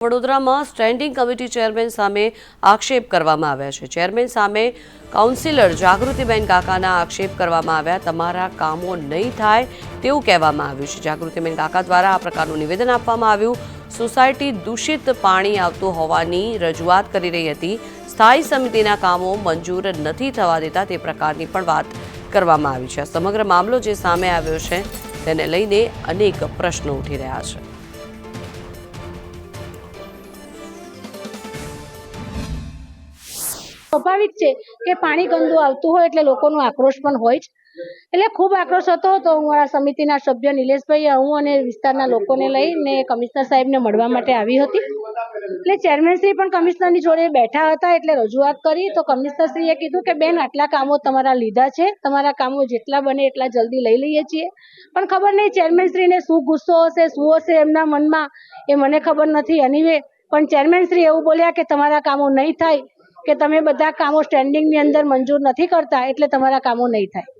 વડોદરામાં standing committee chairman સામે આક્ષેપ કરવામાં આવ્યા છે. ચેરમેન સામે કાઉન્સિલર જાગૃતિબેન કાકાના આક્ષેપ કરવામાં આવ્યા. તમારા કામો નહીં થાય તેવું કહેવામાં આવ્યું છે. જાગૃતિબેન કાકા દ્વારા આ પ્રકારનું નિવેદન આપવામાં આવ્યું. સોસાયટી દૂષિત પાણી આવતું હોવાની રજૂઆત કરી રહી હતી. સ્થાયી સમિતિના કામો મંજૂર નથી થવા દેતા તે પ્રકારની પણ વાત કરવામાં આવી છે. સમગ્ર મામલો જે સામે આવ્યો છે તેને લઈને અનેક પ્રશ્નો ઉઠી રહ્યા છે. સ્વાભાવિક છે કે પાણી ગંદુ આવતું હોય એટલે લોકોનો આક્રોશ પણ હોય જ. એટલે ખૂબ આક્રોશ હતો તો હું આ સમિતિના સભ્ય નિલેશભાઈ હું અને વિસ્તારના લોકોને લઈને કમિશનર સાહેબને મળવા માટે આવી હતી. એટલે ચેરમેનશ્રી પણ કમિશનરની જોડે બેઠા હતા એટલે રજૂઆત કરી તો કમિશનરશ્રીએ કીધું કે બેન આટલા કામો તમારા લીધા છે, તમારા કામો જેટલા બને એટલા જલ્દી લઈ લઈએ છીએ. પણ ખબર નહીં ચેરમેનશ્રીને શું ગુસ્સો હશે, શું હશે એમના મનમાં એ મને ખબર નથી. એનીવે પણ ચેરમેનશ્રી એવું બોલ્યા કે તમારા કામો નહીં થાય કે તમે બધા કામો સ્ટેન્ડિંગની અંદર મંજૂર નથી કરતા એટલે તમારા કામો નહીં થાય.